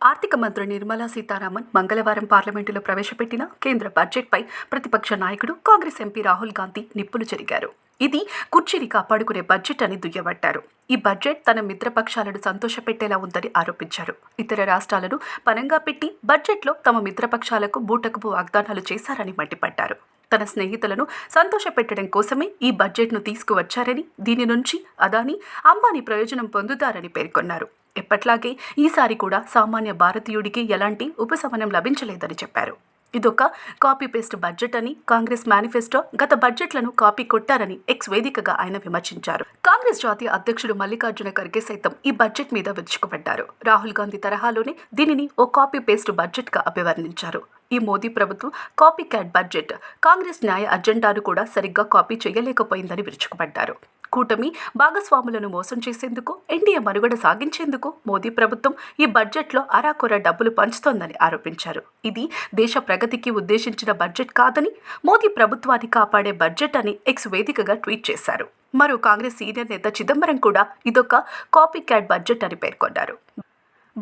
ఆర్థిక మంత్రి నిర్మలా సీతారామన్ మంగళవారం పార్లమెంటులో ప్రవేశపెట్టిన కేంద్ర బడ్జెట్పై ప్రతిపక్ష నాయకుడు కాంగ్రెస్ ఎంపీ రాహుల్ గాంధీ నిప్పులు చెరిగారు. ఇది కుర్చీని కాపాడుకునే బడ్జెట్ అని దుయ్యబట్టారు. ఈ బడ్జెట్ తన మిత్రపక్షాలను సంతోషపెట్టేలా ఉందని ఆరోపించారు. ఇతర రాష్ట్రాలను పనంగా పెట్టి బడ్జెట్లో తమ మిత్రపక్షాలకు బూటకపు వాగ్దానాలు చేశారని మండిపడ్డారు. తన స్నేహితులను సంతోషపెట్టడం కోసమే ఈ బడ్జెట్ను తీసుకువచ్చారని దీని నుంచి అదాని అంబానీ ప్రయోజనం పొందుతారని పేర్కొన్నారు. ఎప్పట్లాగే ఈసారి కూడా సామాన్య భారతీయుడికి ఎలాంటి ఉపశమనం లభించలేదని చెప్పారు. ఇదొక కాపీ పేస్ట్ బడ్జెట్ అని కాంగ్రెస్ మేనిఫెస్టో గత బడ్జెట్లను కాపీ కొట్టారని ఎక్స్ వేదికగా ఆయన విమర్శించారు. కాంగ్రెస్ జాతీయ అధ్యక్షుడు మల్లికార్జున ఖర్గే సైతం ఈ బడ్జెట్ మీద విరుచుకుపడ్డారు. రాహుల్ గాంధీ తరహాలోనే దీనిని ఓ కాపీ పేస్ట్ బడ్జెట్గా అభివర్ణించారు. ఈ మోదీ ప్రభుత్వం కాపీ క్యాట్ బడ్జెట్ కాంగ్రెస్ న్యాయ అజెండాను కూడా సరిగ్గా కాపీ చేయలేకపోయిందని విరుచుకుపడ్డారు. కూటమి భాగస్వాములను మోసం చేసేందుకు ఎన్డీఏ మనుగడ సాగించేందుకు మోదీ ప్రభుత్వం ఈ బడ్జెట్లో అరాకొర డబ్బులు పంచుతోందని ఆరోపించారు. ఇది దేశ ప్రగతికి ఉద్దేశించిన బడ్జెట్ కాదని మోదీ ప్రభుత్వాన్ని కాపాడే బడ్జెట్ అని ఎక్స్ వేదికగా ట్వీట్ చేశారు. మరో కాంగ్రెస్ సీనియర్ నేత చిదంబరం కూడా ఇదొక కాపీ క్యాట్ బడ్జెట్ అని పేర్కొన్నారు.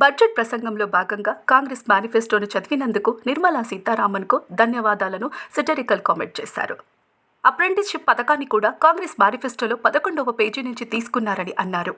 బడ్జెట్ ప్రసంగంలో భాగంగా కాంగ్రెస్ మేనిఫెస్టోను చదివినందుకు నిర్మలా సీతారామన్కు ధన్యవాదాలను సెటరికల్ కామెంట్ చేశారు. అప్రెంటిస్షిప్ పథకాన్ని కూడా కాంగ్రెస్ మేనిఫెస్టోలో పదకొండవ పేజీ నుంచి తీసుకున్నారని అన్నారు.